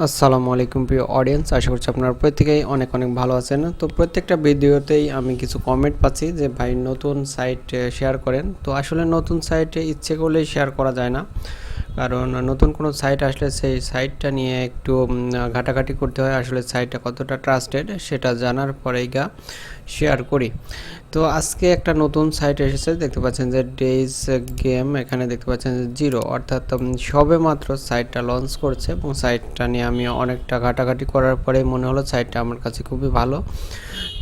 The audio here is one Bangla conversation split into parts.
আসসালামু আলাইকুম প্রিয় অডিয়েন্স আশা করছি আপনারা প্রত্যেকেই অনেক অনেক ভালো আছেন। তো প্রত্যেকটা ভিডিওতেই আমি কিছু কমেন্ট পাচ্ছি যে ভাই নতুন সাইট শেয়ার করেন। তো আসলে নতুন সাইটে ইচ্ছে করলেই শেয়ার করা যায় না। কারণ নতুন কোনো সাইট আসলে সেই সাইটটা নিয়ে একটু ঘাটাঘাটি করতে হয়, আসলে সাইটটা কতটা ট্রাস্টেড সেটা জানার পরেই গা শেয়ার করি। তো আজকে একটা নতুন সাইট এসেছে, দেখতে পাচ্ছেন যে ডেইজ গেম এখানে দেখতে পাচ্ছেন যে জিরো অর্থাৎ সবে মাত্র সাইটটা লঞ্চ করছে এবং সাইটটা নিয়ে আমি অনেকটা ঘাটাঘাটি করার পরে মনে হলো সাইটটা আমার কাছে খুবই ভালো।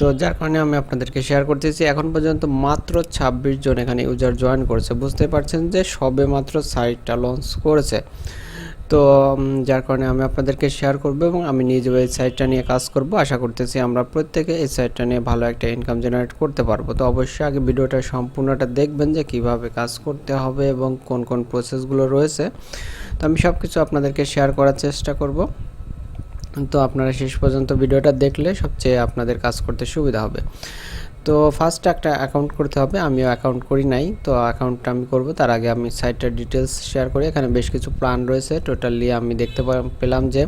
তো যার কারণে আমি আপনাদেরকে শেয়ার করতেছি। এখন পর্যন্ত মাত্র ছাব্বিশ জন এখানে ইউজার জয়েন করেছে। বুঝতে পারছেন যে সবে মাত্র সাইটটা লঞ্চ করেছে। তো যার কারণে আমি আপনাদেরকে শেয়ার করব এবং আমি নিজেও এই সাইটটা নিয়ে কাজ করব। আশা করতেছি আমরা প্রত্যেকে এই সাইটটা নিয়ে ভালো একটা ইনকাম জেনারেট করতে পারব। তো অবশ্যই আগে ভিডিওটা সম্পূর্ণটা দেখবেন যে কীভাবে কাজ করতে হবে এবং কোন কোন প্রসেসগুলো রয়েছে। তো আমি সব কিছু আপনাদেরকে শেয়ার করার চেষ্টা করব। তো আপনারা শেষ পর্যন্ত ভিডিওটা দেখলে সবচেয়ে আপনাদের কাজ করতে সুবিধা হবে। তো ফার্স্ট একটা অ্যাকাউন্ট করতে হবে, আমিও অ্যাকাউন্ট করি নাই, তো অ্যাকাউন্টটা আমি করব, তার আগে আমি সাইটটার ডিটেলস শেয়ার করি, এখানে বেশ কিছু প্ল্যান রয়েছে টোটালি আমি দেখতে পেলাম যে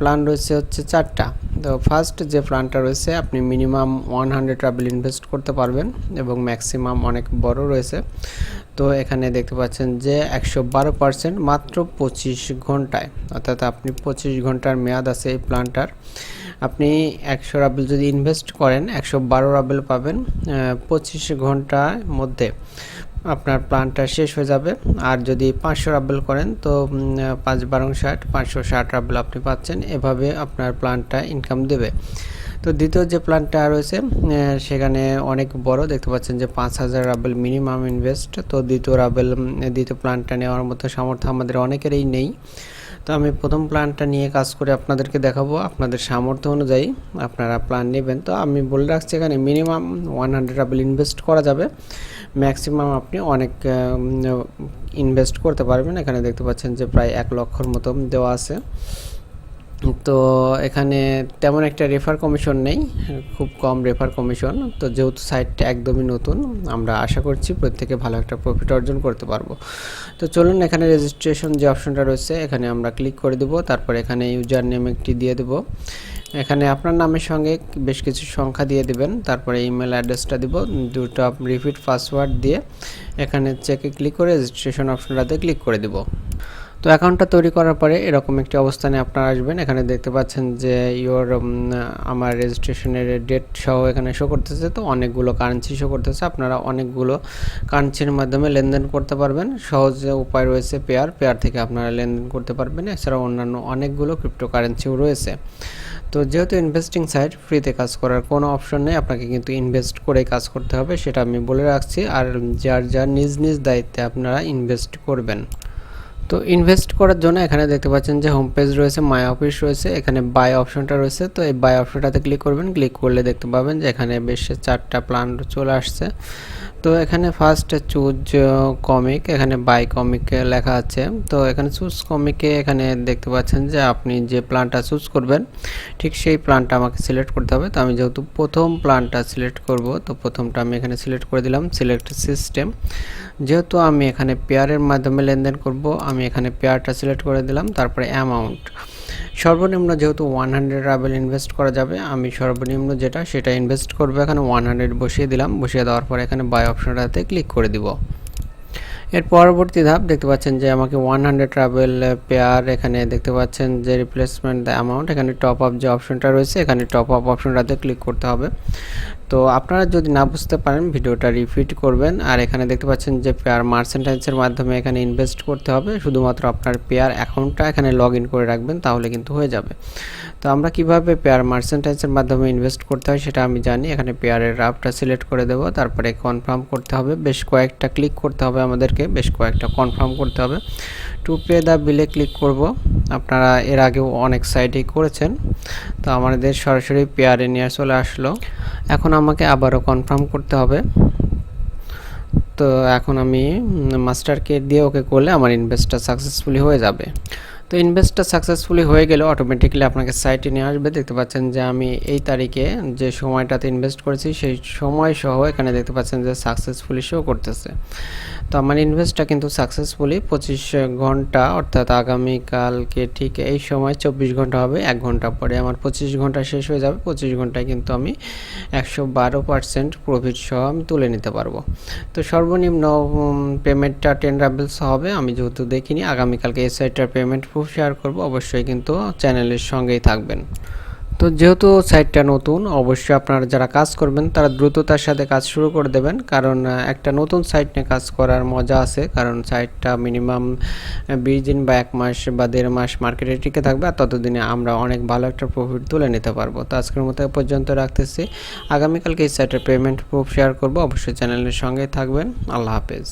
প্ল্যান রয়েছে হচ্ছে চারটা। তো ফার্স্ট যে প্ল্যানটা রয়েছে, আপনি মিনিমাম ওয়ান হান্ড্রেড ট্রাভেল ইনভেস্ট করতে পারবেন এবং ম্যাক্সিমাম অনেক বড় রয়েছে। তো এখানে দেখতে পাচ্ছেন যে একশো বারো পার্সেন্ট মাত্র পঁচিশ ঘন্টায়। অর্থাৎ আপনি পঁচিশ ঘণ্টার মেয়াদ আছে এই প্ল্যানটার আপনি একশো রাবেল যদি ইনভেস্ট করেন, একশো বারো রাবেল পাবেন পঁচিশ ঘণ্টার মধ্যে আপনার প্ল্যানটা শেষ হয়ে যাবে। আর যদি পাঁচশো রাবেল করেন, তো পাঁচ বারো ষাট, পাঁচশো ষাট রাবেল আপনি পাচ্ছেন। এভাবে আপনার প্ল্যানটা ইনকাম দেবে। তো দ্বিতীয় যে প্ল্যানটা রয়েছে সেখানে অনেক বড়। দেখতে পাচ্ছেন যে পাঁচ হাজার রাবেল মিনিমাম ইনভেস্ট তো দ্বিতীয় রাবেল দ্বিতীয় প্ল্যানটা নেওয়ার মতো সামর্থ্য আমাদের অনেকেরই নেই। তো আমি প্রথম প্ল্যানটা নিয়ে কাজ করে আপনাদেরকে দেখাবো। আপনাদের সামর্থ্য অনুযায়ী আপনারা প্ল্যান নেবেন। তো আমি বলে রাখছি এখানে মিনিমাম ওয়ান হান্ড্রেড রাবেল ইনভেস্ট করা যাবে। ম্যাক্সিমাম আপনি অনেক ইনভেস্ট করতে পারবেন। এখানে দেখতে পাচ্ছেন যে প্রায় এক লক্ষর মতো দেওয়া আছে। তো এখানে তেমন একটা রেফার কমিশন নেই, খুব কম রেফার কমিশন তো যেহেতু সাইটটা একদমই নতুন, আমরা আশা করছি প্রত্যেকে ভালো একটা প্রফিট অর্জন করতে পারব। তো চলুন এখানে রেজিস্ট্রেশন যে অপশনটা রয়েছে, এখানে আমরা ক্লিক করে দেবো, তারপর এখানে ইউজার নেম একটি দিয়ে দেবো। এখানে আপনার নামের সঙ্গে বেশ কিছু সংখ্যা দিয়ে দিবেন, তারপরে ইমেল অ্যাড্রেসটা দিব, দুটো রিপিট পাসওয়ার্ড দিয়ে এখানে চেকে ক্লিক করে রেজিস্ট্রেশন অপশনটাতে ক্লিক করে দিব। তো অ্যাকাউন্টটা তৈরি করার পরে এরকম একটি অবস্থানে আপনারা আসবেন। এখানে দেখতে পাচ্ছেন যে ইওর আমার রেজিস্ট্রেশনের ডেট সহ এখানে শো করতেছে। তো অনেকগুলো কারেন্সি শো করতেছে। আপনারা অনেকগুলো কারেন্সির মাধ্যমে লেনদেন করতে পারবেন। সহজ উপায় রয়েছে পেয়ার পেয়ার থেকে আপনারা লেনদেন করতে পারবেন। এছাড়াও অন্যান্য অনেকগুলো ক্রিপ্টো কারেন্সিও রয়েছে। তো যেহেতু ইনভেস্টিং সাইট ফ্রিতে কাজ করার কোনো অপশন নেই, আপনাকে কিন্তু ইনভেস্ট করে কাজ করতে হবে, সেটা আমি বলে রাখছি। আর যার যার নিজ নিজ দায়িত্বে আপনারা ইনভেস্ট করবেন। তো ইনভেস্ট করার জন্য এখানে দেখতে পাচ্ছেন যে হোম পেজ রয়েছে মাই অফিস রয়েছে, এখানে বাই অপশনটা রয়েছে। তো এই বাই অপশনটাতে ক্লিক করবেন ক্লিক করলে দেখতে পাবেন যে এখানে বেশ চারটা প্ল্যান চলে আসছে। তো এখানে ফার্স্ট চুজ কমিক এখানে বাই কমিক লেখা আছে। তো এখানে চুজ কমিকে এখানে দেখতে পাচ্ছেন যে আপনি যে প্ল্যানটা চুজ করবেন, ঠিক সেই প্ল্যানটা আমাকে সিলেক্ট করতে হবে। তো আমি যেহেতু প্রথম প্ল্যানটা সিলেক্ট করব, তো প্রথমটা আমি এখানে সিলেক্ট করে দিলাম সিলেক্ট সিস্টেম যেহেতু আমি এখানে পেয়ারের মাধ্যমে লেনদেন করব, আমি এখানে পেয়ারটা সিলেক্ট করে দিলাম, তারপরে অ্যামাউন্ট সর্বনিম্ন যেহেতু ওয়ান হান্ড্রেড রাবেল ইনভেস্ট করা যাবে, আমি সর্বনিম্ন যেটা, সেটা ইনভেস্ট করব। এখানে ওয়ান হান্ড্রেড বসিয়ে দিলাম, বসিয়ে দেওয়ার পর এখানে বাই অপশনটাতে ক্লিক করে দিব। এর পরবর্তী ধাপ দেখতে পাচ্ছেন যে আমাকে ওয়ান হান্ড্রেড ট্রাভেল পেয়ার এখানে দেখতে পাচ্ছেন যে রিপ্লেসমেন্ট অ্যামাউন্ট এখানে টপ আপ যে অপশনটা রয়েছে, এখানে টপ আপ অপশনটাতে ক্লিক করতে হবে। তো আপনারা যদি না বুঝতে পারেন, ভিডিওটা রিপিট করবেন। আর এখানে দেখতে পাচ্ছেন যে পেয়ার মার্সেন্টাইজের মাধ্যমে এখানে ইনভেস্ট করতে হবে। শুধুমাত্র আপনার পেয়ার অ্যাকাউন্টটা এখানে লগ করে রাখবেন, তাহলে কিন্তু হয়ে যাবে। তো আমরা কীভাবে পেয়ার মার্সেন্টাইজের মাধ্যমে ইনভেস্ট করতে হয় সেটা আমি জানি। এখানে পেয়ারের রাফটা সিলেক্ট করে দেবো, তারপরে কনফার্ম করতে হবে। বেশ কয়েকটা ক্লিক করতে হবে আমাদেরকে, বেশ কয়েকটা কনফার্ম করতে হবে। টু পে দ্য বিলে ক্লিক করব। আপনারা এর আগেও অনেক সাইটেই করেছেন, তো আমাদের সরাসরি পেয়ারে নিয়ে চলে আসলো। এখন আমাকে আবারও কনফার্ম করতে হবে। তো এখন আমি মাস্টারকে দিয়ে ওকে করলে আমার ইনভেস্টটা সাকসেসফুলি হয়ে যাবে। তো ইনভেস্টটা সাকসেসফুলি হয়ে গেলে অটোমেটিক্যালি আপনাকে সাইটে নিয়ে আসবে। দেখতে পাচ্ছেন যে আমি এই তারিখে যে সময়টাতে ইনভেস্ট করেছি, সেই সময় সহ এখানে দেখতে পাচ্ছেন যে সাকসেসফুলি শো করতেছে। তো আমার ইনভেস্টটা কিন্তু সাকসেসফুলি পঁচিশ ঘণ্টা, অর্থাৎ আগামীকালকে ঠিক এই সময় চব্বিশ ঘণ্টা হবে, এক ঘণ্টা পরে আমার পঁচিশ ঘণ্টা শেষ হয়ে যাবে। পঁচিশ ঘন্টায় কিন্তু আমি একশো বারো পার্সেন্ট প্রফিট সহ আমি তুলে নিতে পারব। তো সর্বনিম্ন পেমেন্টটা টেন রাবেলস হবে, আমি যেহেতু দেখিনি, আগামীকালকে এই সাইটটার পেমেন্ট প্রুফ শেয়ার করব, অবশ্যই কিন্তু চ্যানেলের সঙ্গেই থাকবেন। তো যেহেতু সাইটটা নতুন, অবশ্যই আপনারা যারা কাজ করবেন, তারা দ্রুততার সাথে কাজ শুরু করে দেবেন। কারণ একটা নতুন সাইট নিয়ে কাজ করার মজা আছে, কারণ সাইটটা মিনিমাম বিশ দিন বা এক মাস বা দেড় মাস মার্কেটে টিকে থাকবে, আর ততদিনে আমরা অনেক ভালো একটা প্রফিট তুলে নিতে পারব। তো আজকের মতো পর্যন্ত রাখতেছি। আগামীকালকে এই সাইটের পেমেন্ট প্রুফ শেয়ার করব, অবশ্যই চ্যানেলের সঙ্গেই থাকবেন। আল্লাহ হাফেজ।